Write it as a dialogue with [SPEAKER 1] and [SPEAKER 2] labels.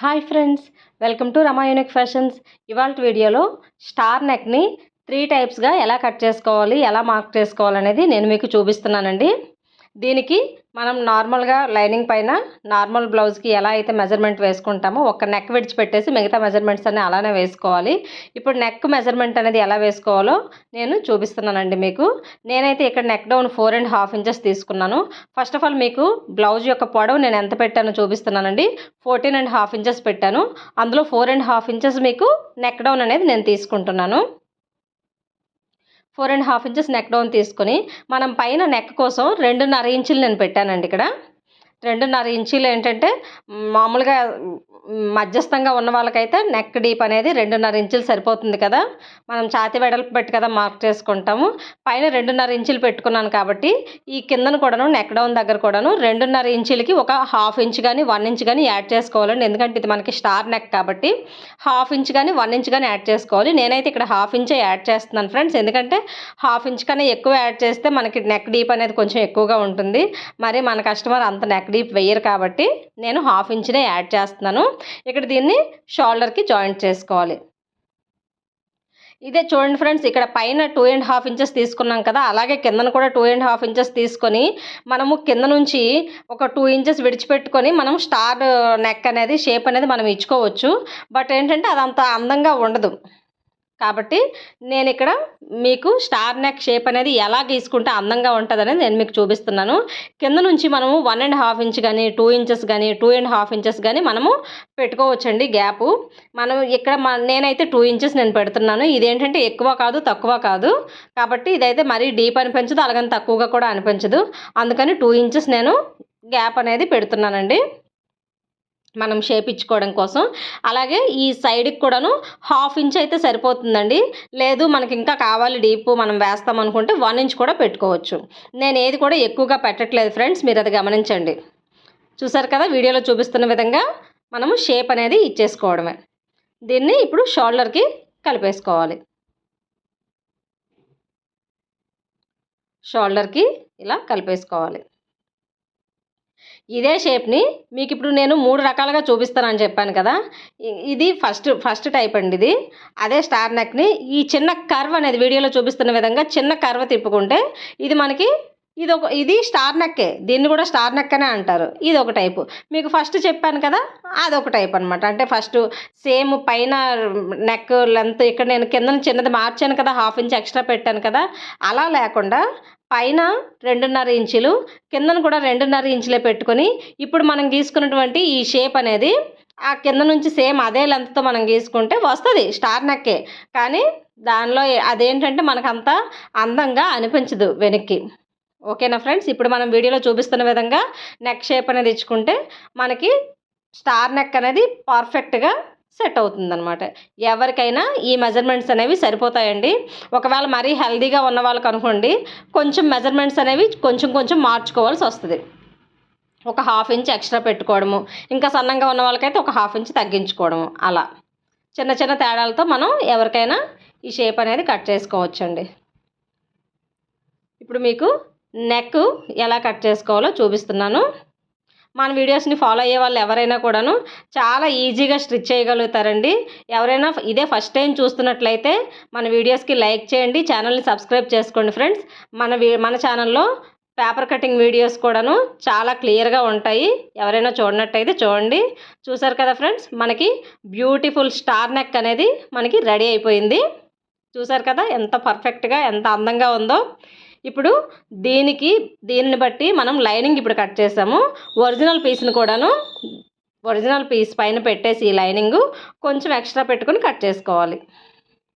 [SPEAKER 1] Hi friends welcome to Rama unique fashions. ఇవాళ వీడియోలో star నెక్ని three టైప్స్గా ఎలా కట్ చేసుకోవాలి ఎలా మార్క్ చేసుకోవాలనేది నేను మీకు చూపిస్తున్నానండి. దీనికి మనం నార్మల్గా లైనింగ్ పైన నార్మల్ బ్లౌజ్కి ఎలా అయితే మెజర్మెంట్ వేసుకుంటామో ఒక నెక్ విడిచిపెట్టేసి మిగతా మెజర్మెంట్స్ అన్నీ అలానే వేసుకోవాలి. ఇప్పుడు నెక్ మెజర్మెంట్ అనేది ఎలా వేసుకోవాలో నేను చూపిస్తున్నానండి మీకు. నేనైతే ఇక్కడ neck down four and half inches తీసుకున్నాను. ఫస్ట్ ఆఫ్ ఆల్ మీకు బ్లౌజ్ యొక్క పొడవు నేను ఎంత పెట్టానో చూపిస్తున్నానండి. ఫోర్టీన్ అండ్ హాఫ్ ఇంచెస్ పెట్టాను. అందులో ఫోర్ అండ్ హాఫ్ ఇంచెస్ మీకు నెక్ డౌన్ అనేది నేను తీసుకుంటున్నాను. Four and half inches neck down తీసుకొని మనం పైన నెక్ కోసం రెండున్నర ఇంచులు నేను పెట్టానండి ఇక్కడ. రెండున్నర ఇంచీలు ఏంటంటే మామూలుగా మధ్యస్థంగా ఉన్న వాళ్ళకైతే నెక్ డీప్ అనేది రెండున్నర ఇంచులు సరిపోతుంది కదా. మనం ఛాతి వెడల్పు పెట్టి కదా మార్క్ చేసుకుంటాము. పైన రెండున్నర ఇంచులు పెట్టుకున్నాను కాబట్టి ఈ కిందను కూడాను నెక్ డౌన్ దగ్గర కూడాను రెండున్నర ఇంచులకి ఒక హాఫ్ ఇంచ్ కానీ వన్ ఇంచ్ కానీ యాడ్ చేసుకోవాలండి. ఎందుకంటే ఇది మనకి స్టార్ నెక్ కాబట్టి హాఫ్ ఇంచ్ కానీ వన్ ఇంచ్ కానీ యాడ్ చేసుకోవాలి. నేనైతే ఇక్కడ హాఫ్ ఇంచే యాడ్ చేస్తున్నాను ఫ్రెండ్స్ ఎందుకంటే హాఫ్ ఇంచ్ కన్నా ఎక్కువ యాడ్ చేస్తే మనకి నెక్ డీప్ అనేది కొంచెం ఎక్కువగా ఉంటుంది. మరి మన కస్టమర్ అంత నెక్ డీప్ వెయ్యరు కాబట్టి నేను హాఫ్ ఇంచ్నే యాడ్ చేస్తున్నాను. ఇక్కడ దీన్ని షోల్డర్కి జాయింట్ చేసుకోవాలి. ఇదే చూడండి ఫ్రెండ్స్ ఇక్కడ పైన టూ అండ్ హాఫ్ ఇంచెస్ తీసుకున్నాం కదా అలాగే కిందన కూడా టూ అండ్ హాఫ్ ఇంచెస్ తీసుకొని మనము కింద నుంచి ఒక టూ ఇంచెస్ విడిచిపెట్టుకొని మనం స్టార్ నెక్ అనేది షేప్ అనేది మనం ఇచ్చుకోవచ్చు. బట్ ఏంటంటే అదంత అందంగా ఉండదు. కాబట్టి నేను ఇక్కడ మీకు స్టార్ నెక్ షేప్ అనేది ఎలా గీసుకుంటే అందంగా ఉంటుంది అనేది నేను మీకు చూపిస్తున్నాను. కింద నుంచి మనము వన్ అండ్ హాఫ్ ఇంచ్ కానీ టూ ఇంచెస్ కానీ టూ అండ్ హాఫ్ ఇంచెస్ కానీ మనము పెట్టుకోవచ్చండి గ్యాప్. మనం ఇక్కడ నేనైతే టూ ఇంచెస్ నేను పెడుతున్నాను. ఇదేంటంటే ఎక్కువ కాదు తక్కువ కాదు. కాబట్టి ఇదైతే మరీ డీప్ అనిపించదు అలాగని తక్కువగా కూడా అనిపించదు. అందుకని టూ ఇంచెస్ నేను గ్యాప్ అనేది పెడుతున్నానండి. మనం షేప్ ఇచ్చుకోవడం కోసం. అలాగే ఈ సైడ్కి కూడాను హాఫ్ ఇంచ్ అయితే సరిపోతుందండి. లేదు మనకి ఇంకా కావాలి డీప్ మనం వేస్తాం అనుకుంటే వన్ ఇంచ్ కూడా పెట్టుకోవచ్చు. నేను ఏది కూడా ఎక్కువగా పెట్టట్లేదు ఫ్రెండ్స్ మీరు అది గమనించండి. చూసారు కదా వీడియోలో చూపిస్తున్న విధంగా మనము షేప్ అనేది ఇచ్చేసుకోవడమే. దీన్ని ఇప్పుడు షోల్డర్కి కలిపేసుకోవాలి. షోల్డర్కి ఇలా కలిపేసుకోవాలి. ఇదే షేప్ని మీకు ఇప్పుడు నేను మూడు రకాలుగా చూపిస్తానని చెప్పాను కదా. ఇది ఫస్ట్ ఫస్ట్ టైప్ అండి ఇది. అదే స్టార్ నెక్ని ఈ చిన్న కర్వ్ అనేది వీడియోలో చూపిస్తున్న విధంగా చిన్న కర్వ్ తిప్పుకుంటే ఇది మనకి ఇది ఒక ఇది స్టార్ నక్కే. దీన్ని కూడా స్టార్ నెక్ అనే అంటారు. ఇది ఒక టైపు. మీకు ఫస్ట్ చెప్పాను కదా అది ఒక టైప్ అనమాట అంటే ఫస్ట్ సేమ్ పైన నెక్ లెంత్ ఇక్కడ నేను కింద చిన్నది మార్చాను కదా హాఫ్ ఇంచ్ ఎక్స్ట్రా పెట్టాను కదా అలా లేకుండా పైన రెండున్నర ఇంచులు కిందను కూడా రెండున్నర ఇంచులే పెట్టుకొని ఇప్పుడు మనం గీసుకున్నటువంటి ఈ షేప్ అనేది ఆ కింద నుంచి సేమ్ అదే లెంత్తో మనం గీసుకుంటే వస్తుంది స్టార్ నెక్కే. కానీ దానిలో అదేంటంటే మనకు అంత అందంగా అనిపించదు వెనక్కి. ఓకేనా ఫ్రెండ్స్? ఇప్పుడు మనం వీడియోలో చూపిస్తున్న విధంగా నెక్ షేప్ అనేది ఇచ్చుకుంటే మనకి స్టార్ నెక్ అనేది పర్ఫెక్ట్గా సెట్ అవుతుందన్నమాట. ఎవరికైనా ఈ మెజర్మెంట్స్ అనేవి సరిపోతాయండి. ఒకవేళ మరీ హెల్దీగా ఉన్న వాళ్ళకి అనుకోండి కొంచెం మెజర్మెంట్స్ అనేవి కొంచెం కొంచెం మార్చుకోవాల్సి వస్తుంది. ఒక హాఫ్ ఇంచ్ ఎక్స్ట్రా పెట్టుకోవడము ఇంకా సన్నంగా ఉన్న వాళ్ళకైతే ఒక హాఫ్ ఇంచ్ తగ్గించుకోవడము అలా. చిన్న చిన్న తేడాలతో మనం ఎవరికైనా ఈ షేప్ అనేది కట్ చేసుకోవచ్చండి. ఇప్పుడు మీకు నెక్ ఎలా కట్ చేసుకోవాలో చూపిస్తున్నాను. మన వీడియోస్ని ఫాలో అయ్యే వాళ్ళు ఎవరైనా కూడాను చాలా ఈజీగా స్టిచ్ చేయగలుగుతారండి. ఎవరైనా ఇదే ఫస్ట్ టైం చూస్తున్నట్లయితే మన వీడియోస్కి లైక్ చేయండి ఛానల్ని సబ్స్క్రైబ్ చేసుకోండి ఫ్రెండ్స్ మన మన ఛానల్లో పేపర్ కటింగ్ వీడియోస్ కూడాను చాలా క్లియర్గా ఉంటాయి. ఎవరైనా చూడనట్టయితే చూడండి. చూసారు కదా ఫ్రెండ్స్ మనకి బ్యూటిఫుల్ స్టార్ నెక్ అనేది మనకి రెడీ అయిపోయింది. చూసారు కదా ఎంత పర్ఫెక్ట్గా ఎంత అందంగా ఉందో. ఇప్పుడు దీనికి దీనిని బట్టి మనం లైనింగ్ ఇప్పుడు కట్ చేసాము? ఒరిజినల్ పీస్ని కూడాను ఒరిజినల్ పీస్ పైన పెట్టేసి ఈ లైనింగ్ కొంచెం ఎక్స్ట్రా పెట్టుకొని కట్ చేసుకోవాలి.